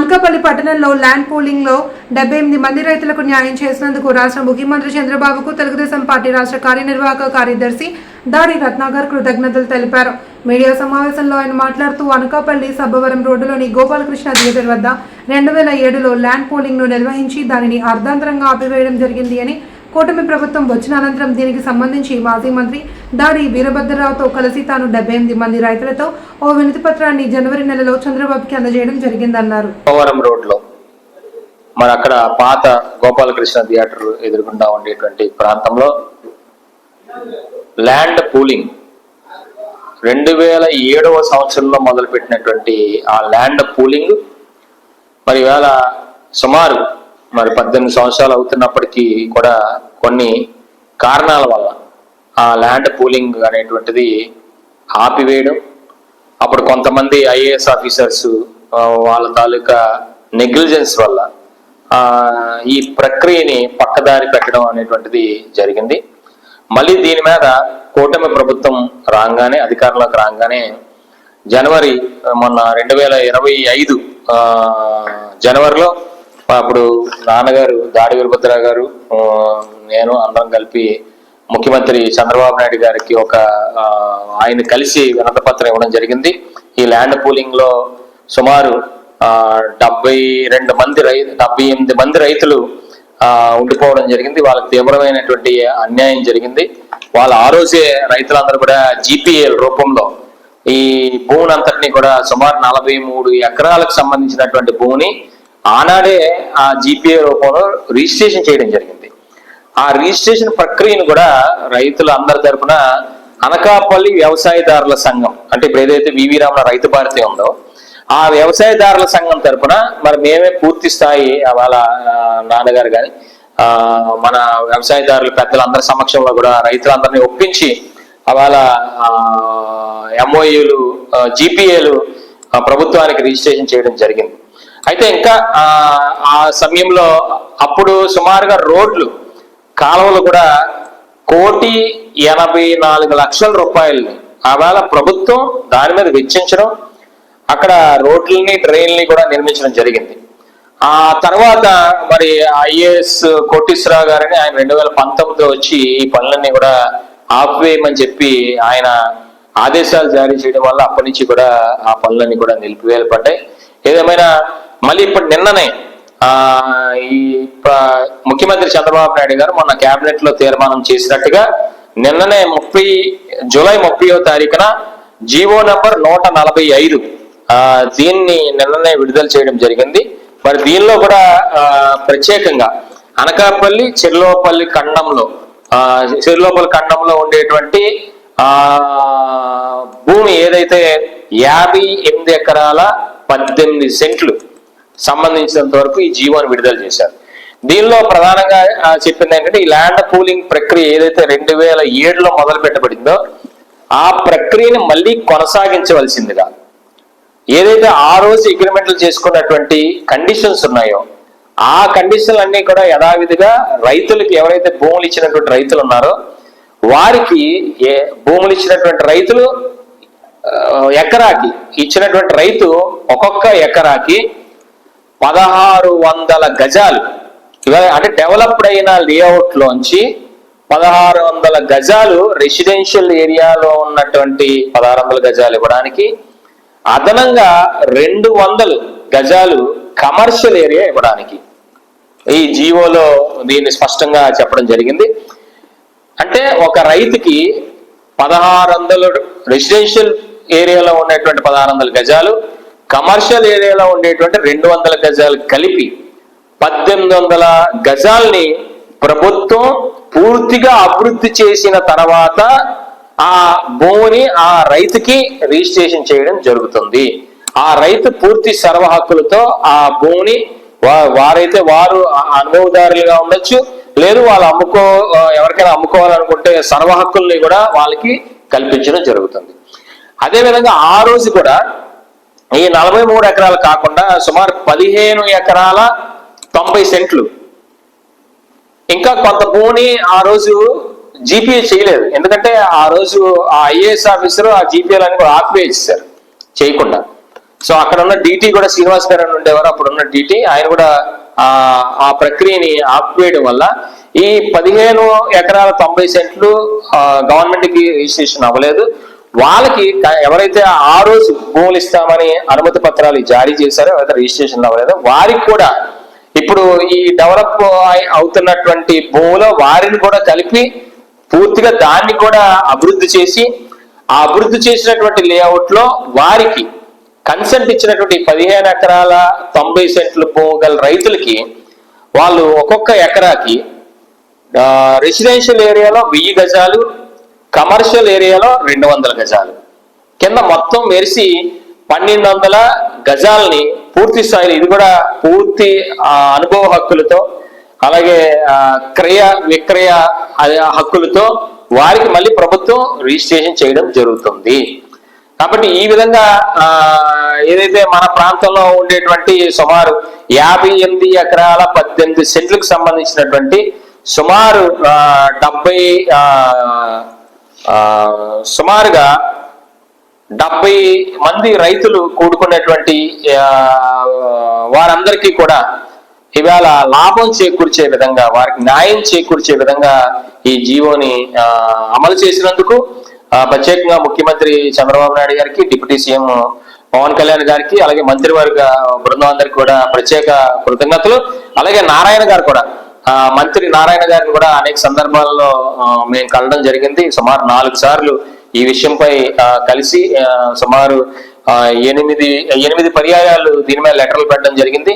అనకాపల్లి పట్టణంలో ల్యాండ్ పోలింగ్లో డెబ్బై ఎనిమిది మంది రైతులకు న్యాయం చేసినందుకు రాష్ట్ర ముఖ్యమంత్రి చంద్రబాబుకు తెలుగుదేశం పార్టీ రాష్ట్ర కార్యనిర్వాహక కార్యదర్శి దాడి రత్నాకర్ కృతజ్ఞతలు తెలిపారు. మీడియా సమావేశంలో ఆయన మాట్లాడుతూ అనకాపల్లి సబ్బవరం రోడ్డులోని గోపాలకృష్ణ థియేటర్ వద్ద రెండు వేల ఏడులో ల్యాండ్ పోలింగ్ను నిర్వహించి దానిని అర్ధాంతరంగా ఆపివేయడం జరిగింది అని కూటమి ప్రభుత్వం వచ్చిన అనంతరం దీనికి సంబంధించి మాజీ మంత్రి దాడి వీరభద్రరావుతో కలిసి తాను డెబ్బై ఎనిమిది మంది రైతులతో ఓ వినతి పత్రాన్ని జనవరి నెలలో చంద్రబాబుకి అందజేయడం జరిగిందన్నారు. పోవరం మరి అక్కడ పాత గోపాలకృష్ణ థియేటర్ ఎదురుకుండా ఉండేటువంటి ప్రాంతంలో ల్యాండ్ పూలింగ్ రెండు వేల ఏడవ సంవత్సరంలో మొదలుపెట్టినటువంటి ఆ ల్యాండ్ పూలింగ్ మరి వేళ సుమారు మరి పద్దెనిమిది సంవత్సరాలు అవుతున్నప్పటికీ కూడా కొన్ని కారణాల వల్ల ఆ ల్యాండ్ పూలింగ్ అనేటువంటిది ఆపివేయడం అప్పుడు కొంతమంది ఐఏఎస్ ఆఫీసర్స్ వాళ్ళ తాలూకా నెగ్లిజెన్స్ వల్ల ఈ ప్రక్రియని పక్కదారి పెట్టడం అనేటువంటిది జరిగింది. మళ్ళీ దీని మీద కూటమి ప్రభుత్వం రాగానే అధికారంలోకి రాగానే జనవరి మొన్న రెండు వేల ఇరవై ఐదు జనవరిలో అప్పుడు నాన్నగారు దాడి వీరభద్రరావు గారు నేను అందరం కలిపి ముఖ్యమంత్రి చంద్రబాబు నాయుడు గారికి ఒక ఆయన కలిసి వినతపత్రం ఇవ్వడం జరిగింది. ఈ ల్యాండ్ పూలింగ్లో సుమారు డెబ్బై రెండు మంది రై డెబ్బై ఎనిమిది మంది రైతులు ఉండిపోవడం జరిగింది. వాళ్ళకి తీవ్రమైనటువంటి అన్యాయం జరిగింది. వాళ్ళ ఆ రోజే రైతులందరూ కూడా జీపీఎల్ రూపంలో ఈ భూమిని అంతటిని కూడా సుమారు నలభై మూడు ఎకరాలకు సంబంధించినటువంటి భూమిని ఆనాడే ఆ జీపీఏ రూపంలో రిజిస్ట్రేషన్ చేయడం జరిగింది. ఆ రిజిస్ట్రేషన్ ప్రక్రియను కూడా రైతులు అందరి తరపున అనకాపల్లి వ్యవసాయదారుల సంఘం అంటే ఇప్పుడు ఏదైతే వివి రామన రైతు భారతి ఉందో ఆ వ్యవసాయదారుల సంఘం తరపున మరి మేమే పూర్తి స్థాయి వాళ్ళ నాన్నగారు కానీ మన వ్యవసాయదారుల పెద్దలందరి సమక్షంలో కూడా రైతులందరినీ ఒప్పించి అవాళ ఎంఓఏలు జీపీఏలు ప్రభుత్వానికి రిజిస్ట్రేషన్ చేయడం జరిగింది. అయితే ఇంకా ఆ, సమయంలో అప్పుడు సుమారుగా రోడ్లు కాలువలు కూడా కోటి ఎనభై నాలుగు లక్షల రూపాయలు. ఆవేళ ప్రభుత్వం దాని మీద వెచ్చించడం అక్కడ రోడ్లని ట్రైన్లని కూడా నిర్మించడం జరిగింది. ఆ తర్వాత మరి ఐఏఎస్ కోటీశ్వరరావు గారని ఆయన రెండు వేల పంతొమ్మిదిలో వచ్చి ఈ పనులన్నీ కూడా ఆపివేయమని చెప్పి ఆయన ఆదేశాలు జారీ చేయడం వల్ల అప్పటి నుంచి కూడా ఆ పనులన్నీ కూడా నిలిపివేయబడ్డాయి. ఏదేమైనా మళ్ళీ ఇప్పుడు నిన్ననే ఆ ఈ ముఖ్యమంత్రి చంద్రబాబు నాయుడు గారు మొన్న కేబినెట్లో తీర్మానం చేసినట్టుగా నిన్ననే ముప్పై జూలై ముప్పయో తారీఖున జీవో నంబర్ నూట నలభై ఐదు ఆ, దీన్ని నిన్ననే విడుదల చేయడం జరిగింది. మరి దీనిలో కూడా ఆ, ప్రత్యేకంగా అనకాపల్లి చెర్లోపల్లి ఖండంలో ఆ, చెర్లోపల్లి ఖండంలో ఉండేటువంటి ఆ భూమి ఏదైతే యాభై ఎనిమిది ఎకరాల పద్దెనిమిది సెంట్లు సంబంధించినంత వరకు ఈ జీవోని విడుదల చేశారు. దీనిలో ప్రధానంగా చెప్పింది ఏంటంటే ఈ ల్యాండ్ పూలింగ్ ప్రక్రియ ఏదైతే రెండు వేల ఏడులో మొదలు పెట్టబడిందో ఆ ప్రక్రియని మళ్ళీ కొనసాగించవలసిందిగా. ఏదైతే ఆ రోజు అగ్రిమెంట్లు చేసుకున్నటువంటి కండిషన్స్ ఉన్నాయో ఆ కండిషన్లు అన్ని కూడా యథావిధిగా రైతులకి ఎవరైతే భూములు ఇచ్చినటువంటి రైతులు ఉన్నారో వారికి ఏ భూములు ఇచ్చినటువంటి రైతులు ఎకరాకి ఇచ్చినటువంటి రైతు ఒక్కొక్క ఎకరాకి పదహారు వందల గజాలు. ఇవాళ అంటే డెవలప్డ్ అయిన లేఅవుట్ లోంచి పదహారు వందల గజాలు రెసిడెన్షియల్ ఏరియాలో ఉన్నటువంటి పదహారు వందల గజాలు ఇవ్వడానికి అదనంగా రెండు వందలు గజాలు కమర్షియల్ ఏరియా ఇవ్వడానికి. ఈ జీవోలో దీన్ని స్పష్టంగా చెప్పడం జరిగింది. అంటే ఒక రైతుకి పదహారు వందలు రెసిడెన్షియల్ ఏరియాలో ఉన్నటువంటి పదహారు వందల గజాలు కమర్షియల్ ఏరియాలో ఉండేటువంటి రెండు వందల గజాలు కలిపి పద్దెనిమిది వందల గజాల్ని ప్రభుత్వం పూర్తిగా అభివృద్ధి చేసిన తర్వాత ఆ భూమిని ఆ రైతుకి రిజిస్ట్రేషన్ చేయడం జరుగుతుంది. ఆ రైతు పూర్తి సర్వ హక్కులతో ఆ భూమిని వారైతే వారు అనుభవదారులుగా ఉండొచ్చు లేదు వాళ్ళు అమ్ముకో ఎవరికైనా అమ్ముకోవాలనుకుంటే సర్వ హక్కుల్ని కూడా వాళ్ళకి కల్పించడం జరుగుతుంది. అదేవిధంగా ఆ రోజు కూడా ఈ నలభై మూడు ఎకరాలు కాకుండా సుమారు పదిహేను ఎకరాల తొంభై సెంట్లు. ఇంకా కొంత భూమిని ఆ రోజు జీపీఏ చేయలేదు. ఎందుకంటే ఆ రోజు ఆ ఐఏఎస్ ఆఫీసర్ ఆ జీపీఎల్ అని కూడా ఆపివేసేసారు చేయకుండా. సో అక్కడ ఉన్న డిటి కూడా శ్రీనివాస్ గారు అని ఉండేవారు. అప్పుడు ఉన్న డిటి ఆయన కూడా ఆ ఆ ప్రక్రియని ఆపివేయడం వల్ల ఈ పదిహేను ఎకరాల తొంభై సెంట్లు గవర్నమెంట్కి రిజిస్ట్రేషన్ అవ్వలేదు. వాళ్ళకి ఎవరైతే ఆ రోజు భూములు ఇస్తామని అనుమతి పత్రాలు జారీ చేశారో ఎవరైతే రిజిస్ట్రేషన్ అవ్వలేదో వారికి కూడా ఇప్పుడు ఈ డెవలప్ అవుతున్నటువంటి భూములో వారిని కూడా కలిపి పూర్తిగా దాన్ని కూడా అభివృద్ధి చేసి ఆ అభివృద్ధి చేసినటువంటి లేఅవుట్లో వారికి కన్సెంట్ ఇచ్చినటువంటి పదిహేను ఎకరాల తొంభై సెంట్లు భూమి గల రైతులకి వాళ్ళు ఒక్కొక్క ఎకరాకి రెసిడెన్షియల్ ఏరియాలో వెయ్యి గజాలు కమర్షియల్ ఏరియాలో రెండు వందల గజాలు. కింద మొత్తం మెరిసి పన్నెండు వందల గజాలని పూర్తి స్థాయిలో ఇది కూడా పూర్తి అనుభవ హక్కులతో అలాగే క్రయ విక్రయ హక్కులతో వారికి మళ్ళీ ప్రభుత్వం రిజిస్ట్రేషన్ చేయడం జరుగుతుంది. కాబట్టి ఈ విధంగా ఏదైతే మన ప్రాంతంలో ఉండేటువంటి సుమారు యాభై ఎనిమిది ఎకరాల పద్దెనిమిది సెంట్లకు సంబంధించినటువంటి సుమారు డెబ్బై సుమారుగా డెబ్బై మంది రైతులు కూడుకున్నటువంటి వారందరికీ కూడా ఇవాళ లాభం చేకూర్చే విధంగా వారికి న్యాయం చేకూర్చే విధంగా ఈ జీవోని అమలు చేసినందుకు ప్రత్యేకంగా ముఖ్యమంత్రి చంద్రబాబు నాయుడు గారికి డిప్యూటీ సీఎం పవన్ కళ్యాణ్ గారికి అలాగే మంత్రివర్గ బృందం అందరికి కూడా ప్రత్యేక కృతజ్ఞతలు. అలాగే నారాయణ గారు కూడా మంత్రి నారాయణ గారిని కూడా అనేక సందర్భాల్లో మేము కలడం జరిగింది. సుమారు నాలుగు సార్లు ఈ విషయంపై కలిసి సుమారు ఎనిమిది ఎనిమిది పర్యాయాలు దీని మీద లెటర్లు పెట్టడం జరిగింది.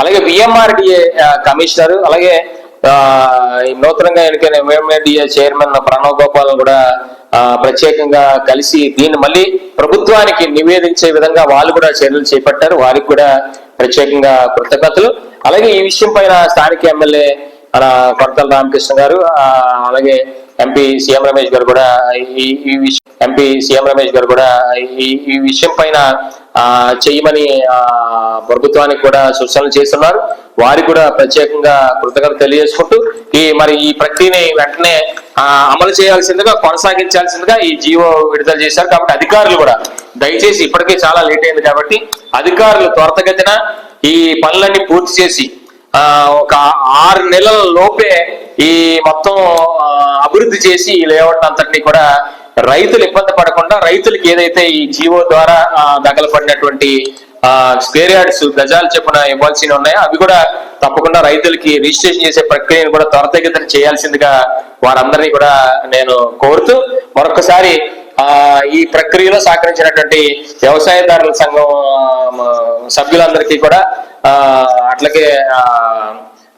అలాగే విఎంఆర్డిఏ కమిషనర్ అలాగే ఈ నూతనంగా ఎన్నికైన విఎంఆర్డిఏ చైర్మన్ ప్రణవ్ గోపాల్ కూడా ప్రత్యేకంగా కలిసి దీన్ని మళ్ళీ ప్రభుత్వానికి నివేదించే విధంగా వాళ్ళు కూడా చర్యలు చేపట్టారు. వారికి కూడా ప్రత్యేకంగా కృతజ్ఞతలు. అలాగే ఈ విషయం పైన స్థానిక ఎమ్మెల్యే మన కొడతల రామకృష్ణ గారు అలాగే ఎంపీ సీఎం రమేష్ గారు కూడా ఈ ఈ విషయం ఎంపీ సీఎం రమేష్ గారు కూడా ఈ ఈ విషయం పైన చేయమని ప్రభుత్వానికి కూడా సూచనలు చేస్తున్నారు. వారికి కూడా ప్రత్యేకంగా కృతజ్ఞత తెలియజేసుకుంటూ ఈ మరి ఈ ప్రక్రియని వెంటనే అమలు చేయాల్సిందిగా కొనసాగించాల్సిందిగా ఈ జీవో విడుదల చేశారు. కాబట్టి అధికారులు కూడా దయచేసి ఇప్పటికే చాలా లేట్ అయింది కాబట్టి అధికారులు త్వరతగతిన ఈ పనులన్నీ పూర్తి చేసి ఒక ఆరు నెలల లోపే ఈ మొత్తం అభివృద్ధి చేసి ఈ లేఅవుట్ అంతటినీ కూడా రైతులు ఇబ్బంది పడకుండా రైతులకి ఏదైతే ఈ జీవో ద్వారా ఆ, దగలపడినటువంటి స్క్వేర్ యార్డ్స్ గజాలు చెప్పున ఇవ్వాల్సి ఉన్నాయో అవి కూడా తప్పకుండా రైతులకి రిజిస్ట్రేషన్ చేసే ప్రక్రియను కూడా త్వరితగతిన చేయాల్సిందిగా వారందరినీ కూడా నేను కోరుతూ మరొకసారి ఆ ఈ ప్రక్రియలో సహకరించినటువంటి వ్యవసాయదారుల సంఘం సభ్యులందరికీ కూడా అట్లాగే ఆ,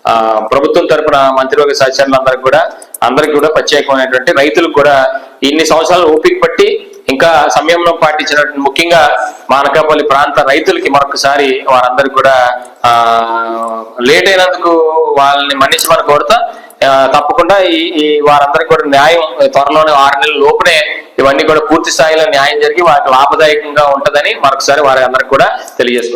ఆ, ప్రభుత్వం తరపున మంత్రివర్గ సహచరులందరికీ కూడా అందరికి కూడా ప్రత్యేకమైనటువంటి రైతులకు కూడా ఇన్ని సంవత్సరాలు ఓపిక పట్టి ఇంకా సమయంలో పాటించినటువంటి ముఖ్యంగా మానకాపల్లి ప్రాంత రైతులకి మరొకసారి వారందరికీ కూడా ఆ లేట్ అయినందుకు వాళ్ళని మన్నించమని కోరుతా తప్పకుండా ఈ ఈ వారందరికీ కూడా న్యాయం త్వరలోనే ఆరు నెలల లోపునే ఇవన్నీ కూడా పూర్తి స్థాయిలో న్యాయం జరిగి వారికి లాభదాయకంగా ఉంటుందని మరొకసారి వారి అందరికి కూడా తెలియజేసుకుంటాం